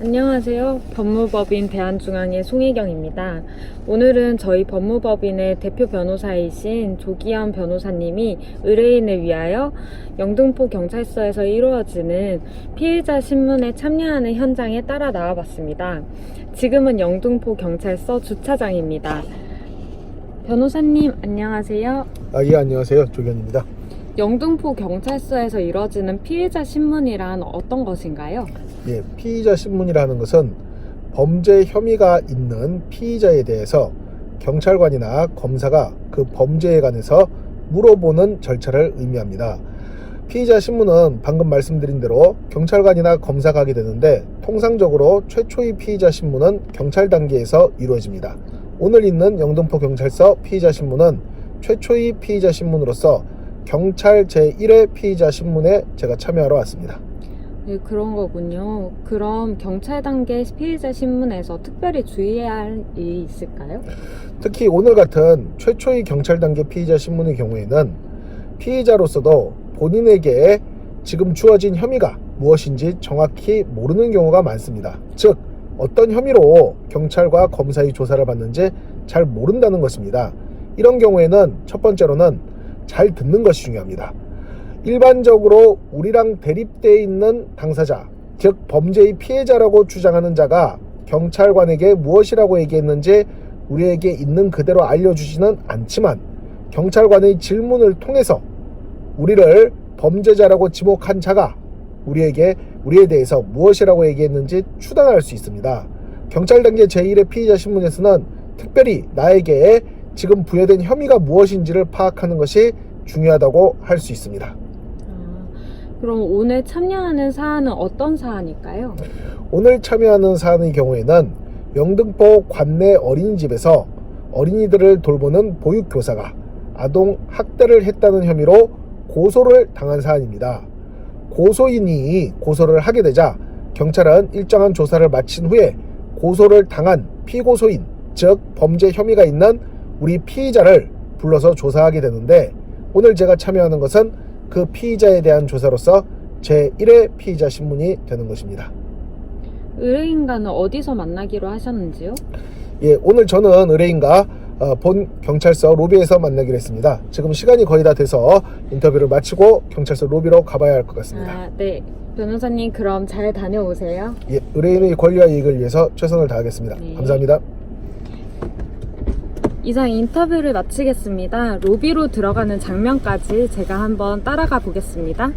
안녕하세요. 법무법인 대한중앙의 송혜경입니다. 오늘은 저희 법무법인의 대표 변호사이신 조기현 변호사님이 의뢰인을 위하여 영등포 경찰서에서 이루어지는 피해자 신문에 참여하는 현장에 따라 나와봤습니다. 지금은 영등포 경찰서 주차장입니다. 변호사님, 안녕하세요. 아, 예, 안녕하세요. 조견입니다. 영등포 경찰서에서 이루어지는 피해자 신문이란 어떤 것인가요? 예, 피의자 신문이라는 것은 범죄 혐의가 있는 피의자에 대해서 경찰관이나 검사가 그 범죄에 관해서 물어보는 절차를 의미합니다. 피의자 신문은 방금 말씀드린 대로 경찰관이나 검사가 하게 되는데 통상적으로 최초의 피의자 신문은 경찰 단계에서 이루어집니다. 오늘 있는 영등포 경찰서 피의자 신문은 최초의 피의자 신문으로서 경찰 제1회 피의자 신문에 제가 참여하러 왔습니다. 네, 그런 거군요. 그럼 경찰 단계 피해자 신문에서 특별히 주의해야 할 일이 있을까요? 특히 오늘 같은 최초의 경찰 단계 피의자 신문의 경우에는 피의자로서도 본인에게 지금 주어진 혐의가 무엇인지 정확히 모르는 경우가 많습니다. 즉, 어떤 혐의로 경찰과 검사의 조사를 받는지 잘 모른다는 것입니다. 이런 경우에는 첫 번째로는 잘 듣는 것이 중요합니다. 일반적으로 우리랑 대립되어 있는 당사자, 즉 범죄의 피해자라고 주장하는 자가 경찰관에게 무엇이라고 얘기했는지 우리에게 있는 그대로 알려주지는 않지만 경찰관의 질문을 통해서 우리를 범죄자라고 지목한 자가 우리에게 우리에 대해서 무엇이라고 얘기했는지 추단할 수 있습니다. 경찰 단계 제1의 피의자 신문에서는 특별히 나에게 지금 부여된 혐의가 무엇인지를 파악하는 것이 중요하다고 할 수 있습니다. 아, 그럼 오늘 참여하는 사안은 어떤 사안일까요? 오늘 참여하는 사안의 경우에는 영등포 관내 어린이집에서 어린이들을 돌보는 보육교사가 아동 학대를 했다는 혐의로 고소를 당한 사안입니다. 고소인이 고소를 하게 되자 경찰은 일정한 조사를 마친 후에 고소를 당한 피고소인, 즉 범죄 혐의가 있는 우리 피의자를 불러서 조사하게 되는데 오늘 제가 참여하는 것은 그 피의자에 대한 조사로서 제1회 피의자 신문이 되는 것입니다. 의뢰인과는 어디서 만나기로 하셨는지요? 예, 오늘 저는 의뢰인과 어, 본 경찰서 로비에서 만나기로 했습니다. 지금 시간이 거의 다 돼서 인터뷰를 마치고 경찰서 로비로 가봐야 할 것 같습니다. 아, 네. 변호사님, 그럼 잘 다녀오세요. 예, 의뢰인의 권리와 이익을 위해서 최선을 다하겠습니다. 네. 감사합니다. 이상 인터뷰를 마치겠습니다. 로비로 들어가는 장면까지 제가 한번 따라가 보겠습니다.